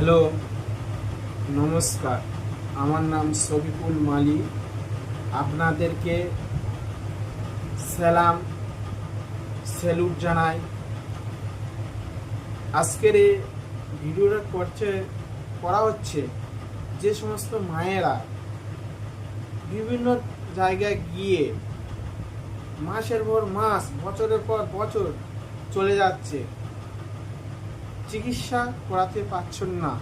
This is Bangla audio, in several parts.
হ্যালো, নমস্কার। আমার নাম শফিকুল মালি আপনাদেরকে সালাম, স্যালুট জানাই। আজকের এই ভিডিওটা করছে, করা হচ্ছে যে সমস্ত মায়েরা বিভিন্ন জায়গায় গিয়ে মাসের পর মাস, বছরের পর বছর চলে যাচ্ছে। চিকিৎসা করাতে পারছেন না।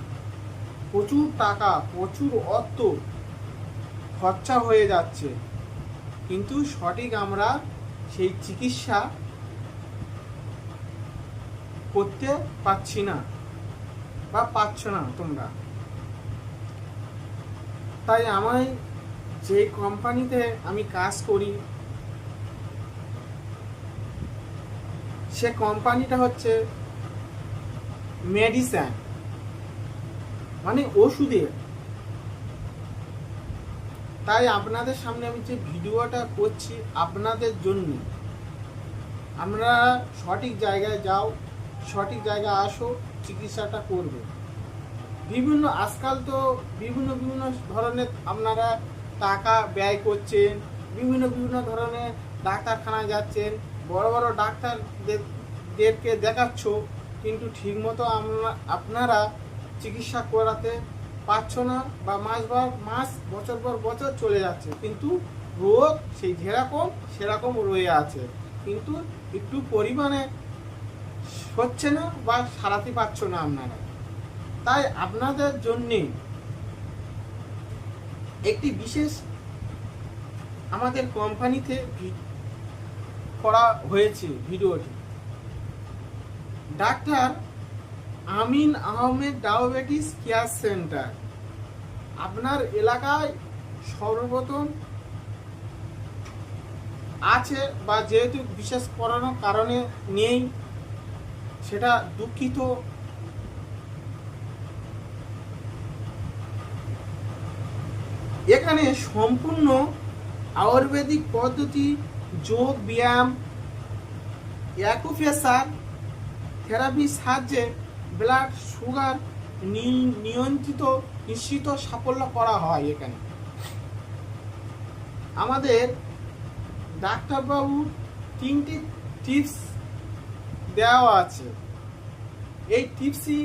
প্রচুর টাকা, প্রচুর অর্থ খরচা হয়ে যাচ্ছে। কিন্তু সঠিক আমরা সেই চিকিৎসা করতে পারছি না বা পাচ্ছ না তোমরা। তাই আমায় যে কোম্পানিতে আমি কাজ করি, সে কোম্পানিটা হচ্ছে মেডিসিন মানে ওষুধের তাই আপনাদের সামনে আমি যে ভিডিওটা করছি আপনাদের জন্য, আমরা সঠিক জায়গায় যাও, সঠিক জায়গায় আসো, চিকিৎসাটা করবে। বিভিন্ন আজকাল তো বিভিন্ন বিভিন্ন ধরনের আপনারা টাকা ব্যয় করছেন, বিভিন্ন বিভিন্ন ধরনের ডাক্তারখানায় যাচ্ছেন, বড় বড় ডাক্তারদেরকে দেখাচ্ছ কিন্তু ঠিকমতো আমরা- আপনারা চিকিৎসা করাতে পারছ না বা মাস পর মাস, বছর পর বছর চলে যাচ্ছে। কিন্তু রোগ সেই যেরকম সেরকম রয়ে আছে। কিন্তু একটু পরিমাণে হচ্ছে না বা সারাতে পারছ না আপনারা। তাই আপনাদের জন্যে একটি বিশেষ আমাদের কোম্পানিতে করা হয়েছে ভিডিওটি। Doctor Amin Ahmed diabetes care centre. আপনার এলাকায় সর্বপ্রথম আছে বা যেহেতু বিশেষ করানোর কারণে নেই, সেটা দুঃখিত। এখানে সম্পূর্ণ আয়ুর্বেদিক পদ্ধতি, যোগ ব্যায়াম অ্যাকুপ্রেশার থেরাপির সাহায্যে ব্লাড সুগার নিয়ন্ত্রিত, নিশ্চিত সাফল্য করা হয় এখানে। আমাদের ডাক্তারবাবু তিনটি টিপস দেওয়া আছে। এই টিপসই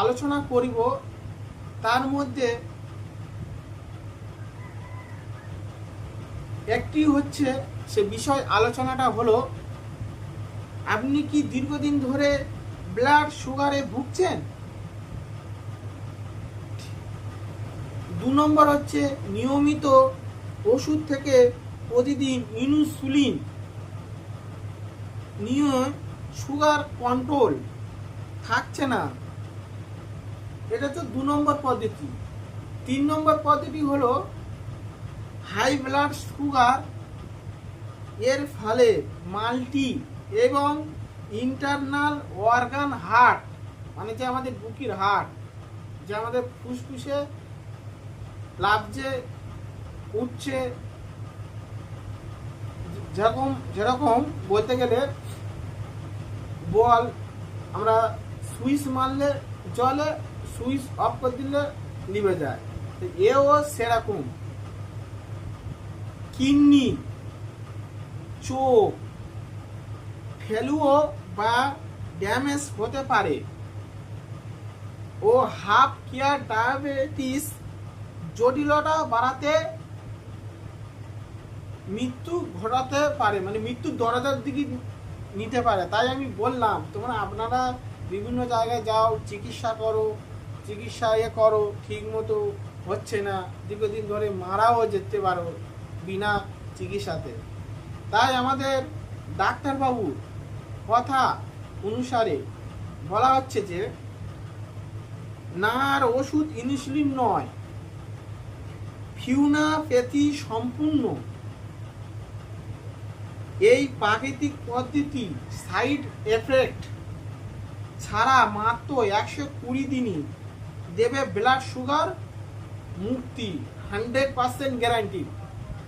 আলোচনা করিব। তার মধ্যে একটি হচ্ছে সে বিষয় আলোচনাটা হলো আপনি কি দীর্ঘদিন ধরে ব্লাড সুগারে ভুগছেন? দু নম্বর হচ্ছে নিয়মিত ওষুধ থেকে প্রতিদিন ইনসুলিন নিয়ে সুগার কন্ট্রোল থাকছে না। এটা তো দু নম্বর পদ্ধতি। তিন নম্বর পদ্ধতি হলো হাই ব্লাড সুগার এর ফলে মাল্টি এবং ইন্টারনাল অর্গান হার্ট মানে যে আমাদের বুকির হার্ট যে আমাদের ফুসফুসে লাভছে উঠছে, যেরকম যেরকম বলতে গেলে বল আমরা সুইচ মারলে জলে, সুইচ অফ করে দিলে নিভে যায়। এও সেরকম। কিডনি, চোখ ফেলুও বা ড্যামেজ হতে পারে। ও হাফ কেয়ার ডায়াবেটিস জটিলতা বাড়াতে মৃত্যু ঘটাতে পারে মানে মৃত্যুর দরজার দিকে নিতে পারে। তাই আমি বললাম, তোমরা আপনারা বিভিন্ন জায়গায় যাও, চিকিৎসা করো, চিকিৎসা এ করো ঠিক মতো হচ্ছে না, দীর্ঘদিন ধরে মারাও যেতে পারো বিনা চিকিৎসাতে। তাই আমাদের ডাক্তারবাবুর কথা অনুসারে বলা হচ্ছে যে, নার ওষুধ ইনসুলিন নয় ফিউনাপ্যাথি সম্পূর্ণ। এই প্রাকৃতিক পদ্ধতি সাইড এফেক্ট ছাড়া মাত্র একশো কুড়ি দিনই দেবে ব্লাড সুগার মুক্তি, হান্ড্রেড পার্সেন্ট গ্যারান্টি।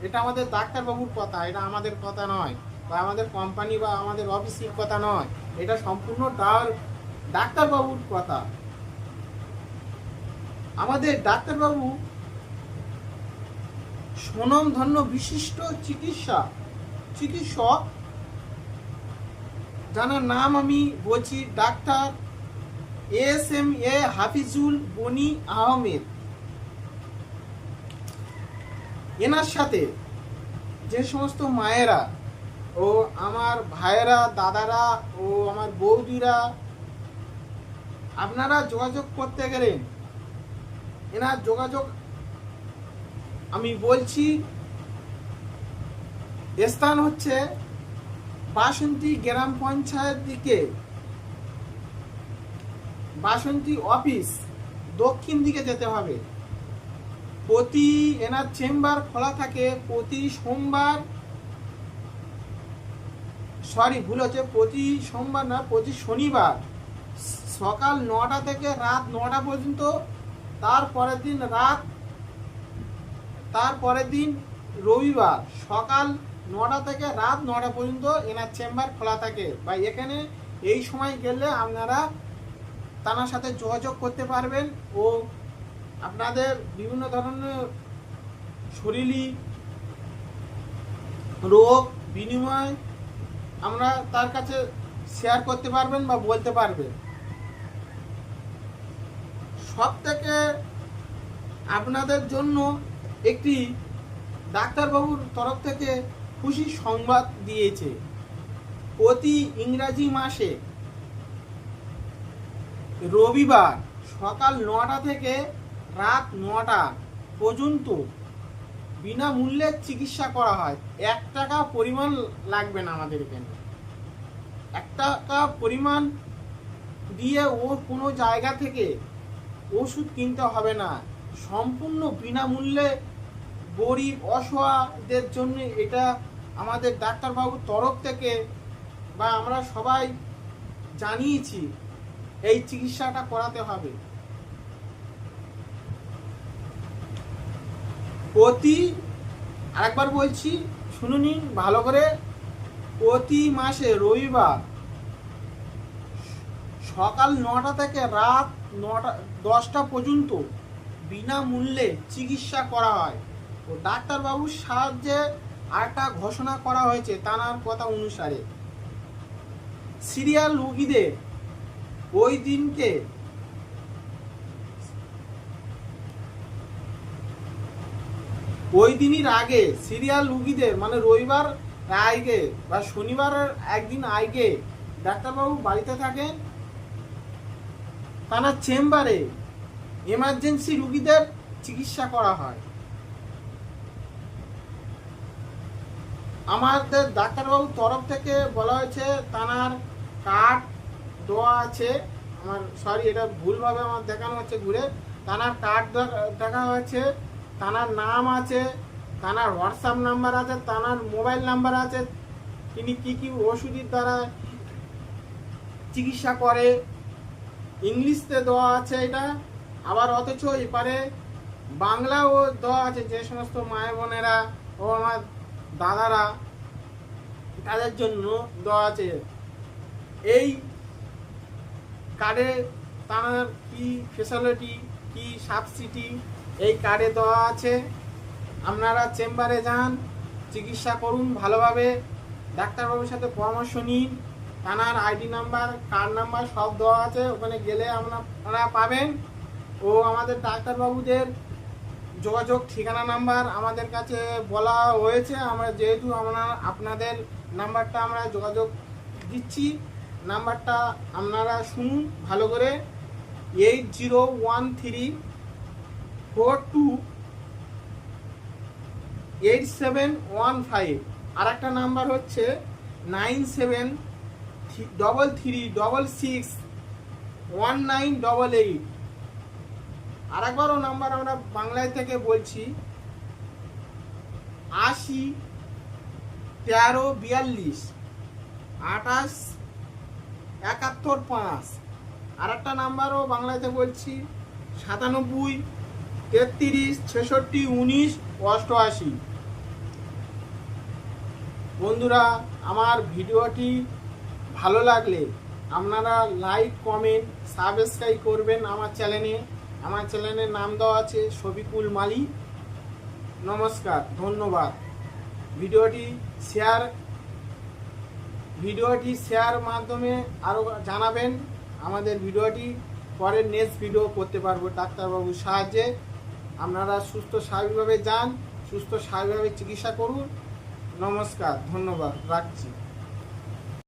এটা আমাদের ডাক্তারবাবুর কথা, এটা আমাদের কথা নয়। বা আমাদের কোম্পানি বা আমাদের অফিসের কথা নয়। এটা সম্পূর্ণ তার ডাক্তারবাবুর কথা। আমাদের ডাক্তারবাবু সুনামধন্য বিশিষ্ট চিকিৎসা চিকিৎসক। যার নাম আমি বলছি doctor S M A Hafizul Bani Ahmed. এনার সাথে যে সমস্ত মায়েরা ও আমার ভাইয়েরা, দাদারা ও আমার বৌদিরা, আপনারা যোগাযোগ করতে গেলেন এনার যোগাযোগ আমি বলছি, স্থান হচ্ছে বাসন্তী গ্রাম পঞ্চায়েত দিকে। বাসন্তী অফিস দক্ষিণ দিকে যেতে হবে। প্রতি এনার চেম্বার খোলা থাকে, প্রতি সোমবার সরি, ভুল হচ্ছে। প্রতি সোমবার না, প্রতি শনিবার সকাল নটা থেকে রাত নটা পর্যন্ত, তারপরের দিন রাত, তারপরের দিন রবিবার সকাল নটা থেকে রাত নটা পর্যন্ত এনার চেম্বার খোলা থাকে। বা এখানে এই সময় গেলে আপনারা তার সাথে যোগাযোগ করতে পারবেন ও আপনাদের বিভিন্ন ধরনের শরীরী রোগ বিনিময় আমরা তার কাছে শেয়ার করতে পারবেন বা বলতে পারবেন। সব থেকে আপনাদের জন্য একটি ডাক্তারবাবুর তরফ থেকে খুশি সংবাদ দিয়েছে। প্রতি ইংরাজি মাসে রবিবার সকাল নটা থেকে রাত নটা পর্যন্ত বিনামূল্যে চিকিৎসা করা হয়। এক টাকা পরিমাণ লাগবে না আমাদের এখানে। এক টাকা পরিমাণ দিয়ে ও কোনো জায়গা থেকে ওষুধ কিনতে হবে না। সম্পূর্ণ বিনামূল্যে গরিব, অসহায়দের জন্য এটা আমাদের ডাক্তারবাবুর তরফ থেকে বা আমরা সবাই জানিয়েছি, এই চিকিৎসাটা করাতে হবে। প্রতি আরেকবার বলছি, শুনে নিন ভালো করে প্রতি মাসে রবিবার, সকাল নটা থেকে রাত নটা, দশটা পর্যন্ত বিনামূল্যে চিকিৎসা করা হয়। ও ডাক্তারবাবুর সাহায্যে আরেকটা ঘোষণা করা হয়েছে তানার কথা অনুসারে। সিরিয়াল রুগীদের ওই দিনকে ওই দিনের আগে সিরিয়াল রুগীদের মানে রবিবার আগে বা শনিবারের একদিন আগে ডাক্তারবাবু বাড়িতে থাকেন, তার চেম্বারে এমার্জেন্সি রুগীদের চিকিৎসা করা হয়। আমাদের ডাক্তারবাবুর তরফ থেকে বলা হয়েছে, তানার কার্ড দেওয়া আছে, আমার সরি এটা ভুলভাবে আমার দেখানো হচ্ছে, ঘুরে। তানার কার্ড দেখা হয়েছে তানার নাম আছে, তানার হোয়াটসঅ্যাপ নাম্বার আছে, তানার মোবাইল নাম্বার আছে। তিনি কি কি ওষুধের দ্বারা চিকিৎসা করে? ইংলিশতে দেওয়া আছে এটা, আবার অথচ এপারে বাংলাও দেওয়া আছে যে সমস্ত মায় বোনেরা ও আমার দাদারা, তাদের জন্য দেওয়া আছে। এই কার্ডে তার কি ফেসিলিটি কি সাবসিডি এই কার্ডে দেওয়া আছে। আপনারা চেম্বারে যান, চিকিৎসা করুন ভালোভাবে ডাক্তারবাবুর সাথে পরামর্শ নিন, থানার আইডি নাম্বার, কার্ড নাম্বার সব দেওয়া আছে, ওখানে গেলে আপনারা পাবেন। ও আমাদের ডাক্তারবাবুদের যোগাযোগ ঠিকানা নাম্বার আমাদের কাছে বলা হয়েছে, আমরা যেহেতু আমরা, আপনাদের নাম্বারটা আমরা যোগাযোগ দিচ্ছি, নাম্বারটা আপনারা শুনুন ভালো করে। Eight zero one three four two eight seven one five আর একটা নাম্বার হচ্ছে nine seven double three double six one nine double eight আর একবারও নাম্বার আমরা বাংলায় থেকে বলছি আশি তেরো বিয়াল্লিশ, আঠাশ একাত্তর পাঁচ। আর একটা নাম্বারও বাংলাতে বলছি সাতানব্বই তেত্রিশ, ছেষট্টি, উনিশ, অষ্টআশি। বন্ধুরা, আমার ভিডিওটি ভালো লাগলে আপনারা লাইক, কমেন্ট, সাবস্ক্রাইব করবেন আমার চ্যানেলে। আমার চ্যানেলের নাম দেওয়া আছে শফিকুল মালি। নমস্কার, ধন্যবাদ। ভিডিওটি শেয়ার ভিডিওটি শেয়ার মাধ্যমে আরও জানাবেন। আমাদের ভিডিওটি পরের নেক্সট ভিডিও করতে পারব ডাক্তারবাবুর সাহায্যে। আপনারা সুস্থ স্বাভাবিকভাবে যান সুস্থ স্বাভাবিকভাবে চিকিৎসা করুন। নমস্কার ধন্যবাদ রাখছি।